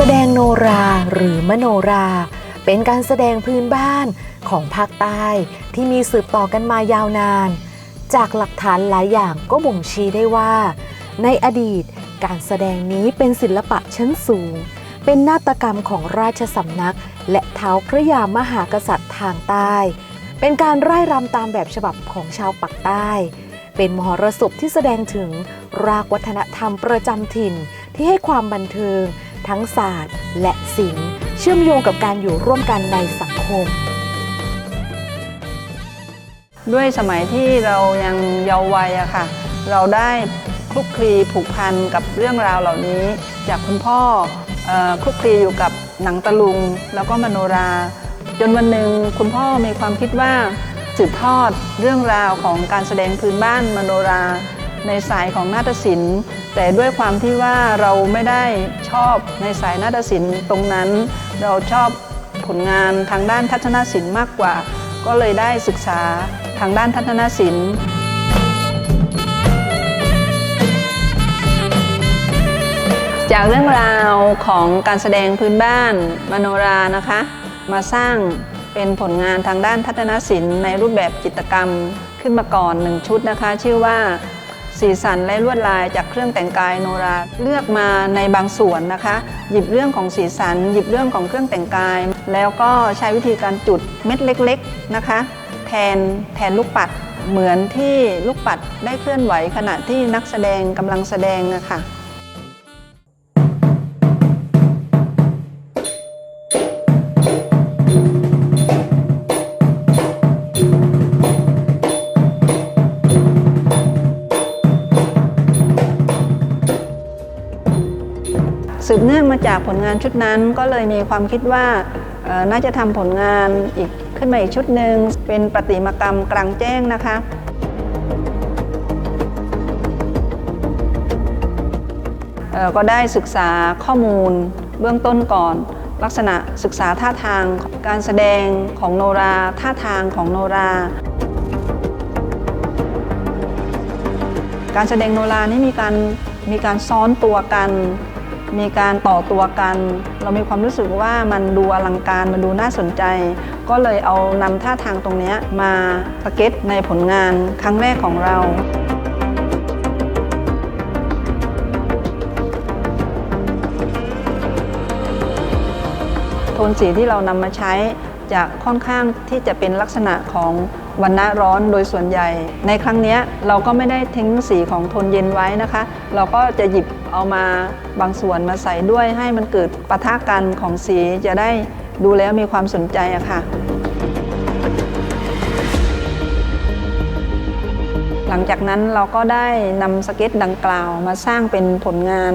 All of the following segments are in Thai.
แสดงโนราหรือมโนรา เป็นการแสดงพื้นบ้านของภาคใต้ที่มีสืบต่อกันมายาวนาน จากหลักฐานหลายอย่างก็บ่งชี้ได้ว่า ในอดีตการแสดงนี้เป็นศิลปะชั้นสูง เป็นนาฏกรรมของราชสำนัก และเท้าพระยามหากษัตริย์ทางใต้ เป็นการไร่รำตามแบบฉบับของชาวปักใต้ เป็นมหรสพที่แสดงถึงรากวัฒนธรรมประจำถิ่นที่ให้ความบันเทิง ทั้งศาสตร์ และศิลป์เชื่อมโยงกับการอยู่ร่วมกันในสังคม ด้วยสมัยที่เรายังเยาว์วัยอะค่ะ เราได้คลุกคลีผูกพันกับเรื่องราวเหล่านี้ จากคุณพ่ออคลุกคลีอยู่กับหนังตะลุง แล้วก็มโนรา จนวันหนึ่งคุณพ่อมีความคิดว่าสืบทอดเรื่องราวของการแสดงพื้นบ้านมโนรา ในสายของนาฏศิลป์ แต่ด้วยความที่ว่าเราไม่ได้ชอบในสายนาฏศิลป์ตรงนั้น เราชอบผลงานทางด้านทัศนศิลป์มากกว่า ก็เลยได้ศึกษาทางด้านทัศนศิลป์จากเรื่องราวของการแสดงพื้นบ้านมโนรานะคะ มาสร้างเป็นผลงานทางด้านทัศนศิลป์ในรูปแบบจิตรกรรมขึ้นมาก่อนหนึ่งชุดนะคะ ชื่อว่า สีสันและลวดลายจากเครื่องแต่งกายโนราเลือกมาในบางส่วนนะคะ หยิบเรื่องของสีสัน หยิบเรื่องของเครื่องแต่งกาย แล้วก็ใช้วิธีการจุดเม็ดเล็กๆนะคะ แทนแทนลูกปัดเหมือนที่ลูกปัดได้เคลื่อนไหวขณะที่นักแสดงกำลังแสดงนะคะ บเนื่องมาจากผลงานชุดนั้น ก็เลยมีความคิดว่าน่าจะทำผลงานอีกขึ้นมาอีกชุดหนึ่งเป็นประติมากรรมกลางแจ้งนะคะก็ได้ศึกษาข้อมูลเบื้องต้นก่อน ลักษณะศึกษาท่าทางการแสดงของโนรา ท่าทางของโนรา การแสดงโนรานี่มีการมีการซ้อนตัวกัน มีการต่อตัวกัน เรามีความรู้สึกว่ามันดูอลังการมันดูน่าสนใจ ก็เลยเอานำท่าทางตรงนี้มาสเก็ตในผลงานครั้งแรกของเราโทนสีที่เรานำมาใช้จะค่อนข้างที่จะเป็นลักษณะของ วันณะร้อนโดยส่วนใหญ่ ในครั้งนี้เราก็ไม่ได้ทิ้งสีของโทนเย็นไว้นะคะ เราก็จะหยิบเอามาบางส่วนมาใส่ด้วยให้มันเกิดปะทะกันของสีจะได้ดูแล้วมีความสนใจอะค่ะหลังจากนั้นเราก็ได้นำสเก็ตดังกล่าวมาสร้างเป็นผลงาน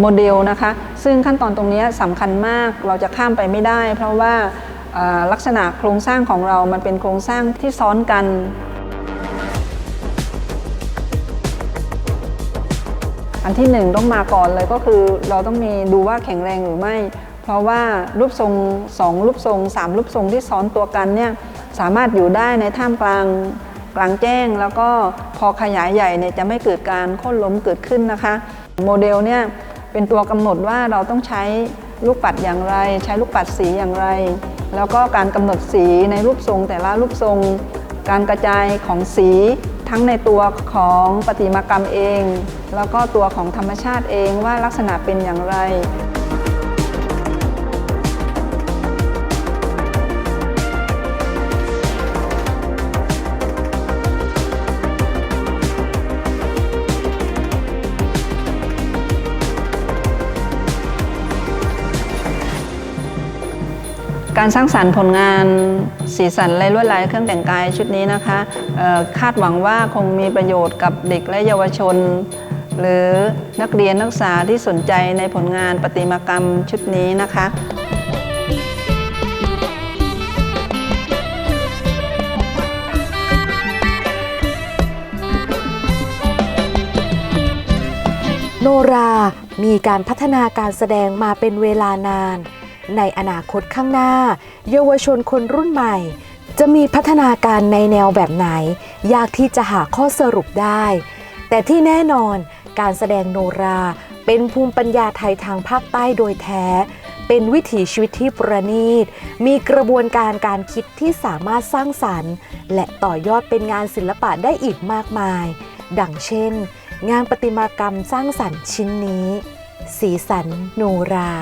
โมเดลนะคะ ซึ่งขั้นตอนตรงนี้สำคัญมากเราจะข้ามไปไม่ได้ เพราะว่า ลักษณะโครงสร้างของเรามันเป็นโครงสร้างที่ซ้อนกัน อันที่หนึ่งต้องมาก่อนเลยก็คือเราต้องมีดูว่าแข็งแรงหรือไม่ เพราะว่ารูปทรงสองรูปทรงสามรูปทรงที่ซ้อนตัวกันเนี่ยสามารถอยู่ได้ในท่ามกลางกลางแจ้ง แล้วก็พอขยายใหญ่เนี่ยจะไม่เกิดการโค่นล้มเกิดขึ้นนะคะ โมเดลเนี่ยเป็นตัวกำหนดว่าเราต้องใช้ ลูกปัดอย่างไร ใช้ลูกปัดสีอย่างไร แล้วก็การกำหนดสีในรูปทรง แต่ละรูปทรง การกระจายของสีทั้งในตัวของปฏิมากรรมเอง แล้วก็ตัวของธรรมชาติเองว่าลักษณะเป็นอย่างไร การสร้างสรรค์ผลงานสีสันและลวดลายเครื่องแต่งกายชุดนี้นะคะคาดหวังว่าคงมีประโยชน์กับเด็กและเยาวชน หรือนักเรียนนักศึกษาที่สนใจในผลงานประติมากรรมชุดนี้นะคะโนรา มีการพัฒนาการแสดงมาเป็นเวลานาน ในอนาคตข้างหน้า เยาวชนคนรุ่นใหม่ จะมีพัฒนาการในแนวแบบไหน ยากที่จะหาข้อสรุปได้ แต่ที่แน่นอนการแสดงโนราเป็นภูมิปัญญาไทยทางภาคใต้โดยแท้ เป็นวิถีชีวิตที่ประณีต มีกระบวนการการคิดที่สามารถสร้างสรรค์ และต่อยอดเป็นงานศิลปะได้อีกมากมาย ดังเช่น งานประติมากรรมสร้างสรรค์ชิ้นนี้ สีสันโนรา